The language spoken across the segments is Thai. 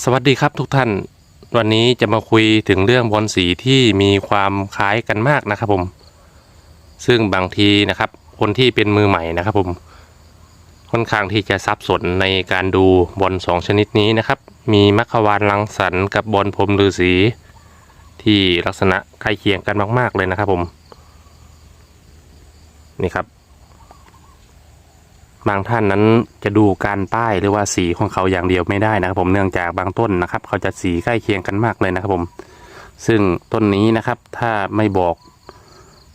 สวัสดีครับทุกท่าน วันนี้จะมาคุยถึงเรื่องบอลสีที่มีความคล้ายกันมากนะครับผม ซึ่งบางทีนะครับ คนที่เป็นมือใหม่นะครับผมค่อนข้างที่จะสับสนในการดูบอลสองชนิดนี้นะครับ มีมัคควานลังสรรกับบอลพรมฤาษีที่ลักษณะใกล้เคียงกันมาก ๆ เลยนะครับผม นี่ครับ บางท่านนั้นจะดูการป้ายหรือว่าสีของเขาอย่างเดียวไม่ได้นะครับ ผมเนื่องจากบางต้นนะครับ เขาจะสีใกล้เคียงกันมากเลยนะครับผม ซึ่งต้นนี้นะครับ ถ้าไม่บอก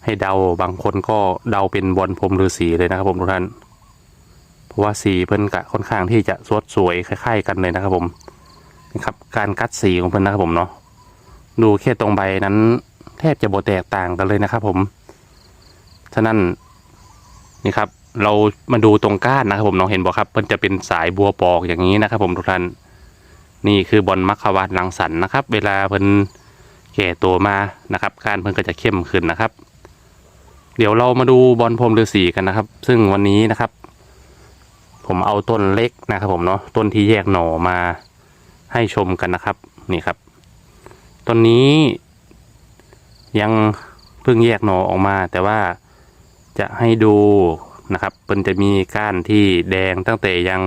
ให้เดาบางคนก็เดาเป็นบอลพรหมฤาษีเลยนะครับ ผมทุกท่านเพราะว่าสีเพิ่นกะค่อนข้างที่จะสดสวยคล้ายๆ กันเลยนะครับ ผมนี่ครับ การกัดสีของเพิ่นนะครับผมเนาะดูแค่ตรงใบนั้น แทบจะโบแตกต่างกันเลยนะครับ ผมฉะนั้นนี่ครับ เรามาดูตรงก้านนะครับผมน้องเห็นบอกครับมันจะเป็นสายบัวปอกอย่างนี้นะครับ ผมทุกท่านนี่คือบอลมัคควานลังสรรค์นะครับ เวลาเพิ่นแก่ตัวมานะครับก้านเพิ่นก็จะเข้มขึ้นนะครับ เดี๋ยวเรามาดูบอลพรมฤาษีกันนะครับ ซึ่งวันนี้นะครับ ผมเอาต้นเล็กนะครับ ผมเนาะต้นที่แยกหน่อมาให้ชมกันนะครับนี่ครับต้นนี้ยังเพิ่งแยกหน่อออกมา แต่ว่าจะให้ดู นะครับมันจะมีก้านที่แดงตั้งแต่ยัง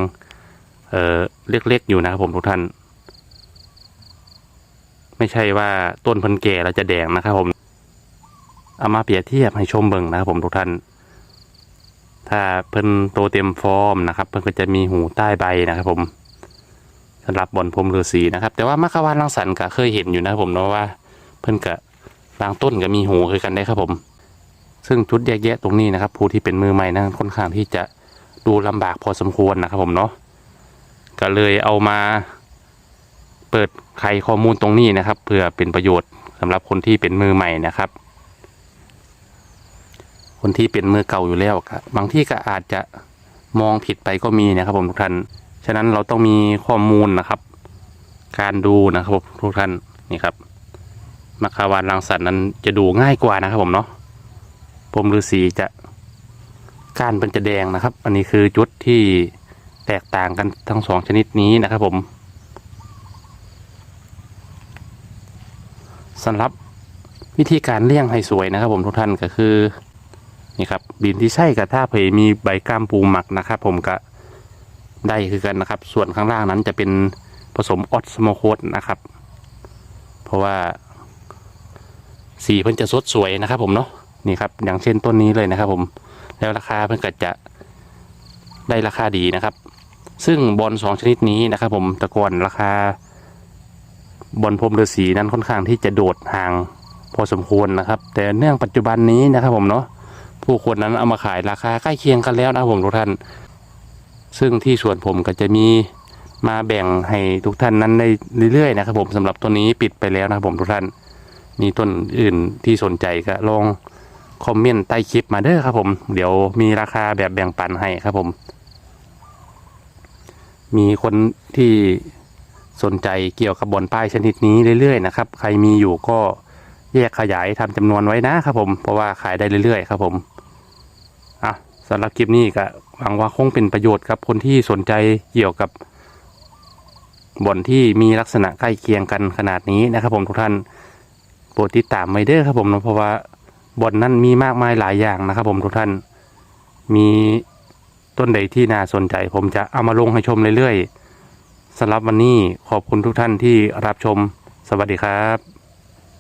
เออเล็กๆอยู่นะครับผมทุกท่าน ไม่ใช่ว่าต้นเพันแก่แล้วจะแดงนะครับผมเอามาเปรียบเทียบให้ชมเบิ่งนะครับผมทุกท่าน ถ้าเพิ่นโตเต็มฟอร์มนะครับ เพิ่นก็จะมีหูใต้ใบนะครับ ผมสำหรับบอนพรหมฤาษีนะครับ แต่ว่ามัคควานรังสรรค์ก็เคยเห็นอยู่นะครับผมเนาะว่า เพิ่นก็บางต้นก็มีหูคือกันได้ครับผม ซึ่งจุดแยกแยะตรงนี้นะครับ ผู้ที่เป็นมือใหม่นะค่อนข้างที่จะดูลำบากพอสมควรนะครับผมเนาะก็เลยเอามา เปิดไขข้อมูลตรงนี้นะครับ เพื่อเป็นประโยชน์สำหรับคนที่เป็นมือใหม่นะครับ คนที่เป็นมือเก่าอยู่แล้วก็บบางที่ก็อาจจะมองผิดไปก็มีนะครับผมทุกท่าน ฉะนั้นเราต้องมีข้อมูลนะครับ การดูนะครับผมทุกท่านนี่ครับมัคควานรังสรรค์นั้นจะดูง่ายกว่านะครับผมเนาะ พรหมฤาษีจะก้านเป็นจะแดงนะครับ อันนี้คือจุดที่แตกต่างกันทั้งสองชนิดนี้นะครับผมสำหรับวิธีการเลี้ยงให้สวยนะครับผมทุกท่านก็คือนี่ครับดินที่ใช่กับถ้าเผยมีใบกล้ามปูหมักนะครับ ผมก็ได้คือกันนะครับ ส่วนข้างล่างนั้นจะเป็นผสมออสโมโคสนะครับ เพราะว่าสีเพิ่นจะสดสวยนะครับผมเนาะ นี่ครับ อย่างเช่นต้นนี้เลยนะครับ ผม แล้วราคาเพิ่นก็จะได้ราคาดีนะครับ ซึ่งบอลสองชนิดนี้นะครับ ผมต่ก่อนราคา บอลพรมฤาษีนั้นค่อนข้างที่จะโดดห่างพอสมควรนะครับ แต่เนื่องปัจจุบันนี้นะครับ ผมเนาะผู้คนนั้นเอามาขายราคาใกล้เคียงกันแล้วนะผมทุกท่าน ซึ่งที่สวนผมก็จะมีมาแบ่งให้ทุกท่านนั้นได้เรื่อยๆนะครับ ผมสำหรับตัวนี้ปิดไปแล้วนะครับผมทุกท่าน มีต้นอื่นที่สนใจก็ลอง คอมเมนต์ใต้คลิปมาเด้อครับผม เดี๋ยวมีราคาแบบแบ่งปันให้ครับผม มีคนที่สนใจเกี่ยวกับบอลป้ายชนิดนี้เรื่อยๆนะครับ ใครมีอยู่ก็แยกขยายทำจำนวนไว้นะครับผม เพราะว่าขายได้เรื่อยๆ ครับผม อะสำหรับคลิปนี้ก็หวังว่าคงเป็นประโยชน์กับ คนที่สนใจเกี่ยวกับบอลที่มีลักษณะใกล้เคียงกันขนาดนี้นะครับผมทุกท่านโปรดติดตามไว้เด้อครับผมนะเพราะว่า บอลนั้นมีมากมายหลายอย่างนะครับ ผมทุกท่าน มีต้นใดที่น่าสนใจ ผมจะเอามาลงให้ชมเรื่อยๆสำหรับวันนี้ขอบคุณทุกท่านที่รับชม สวัสดีครับ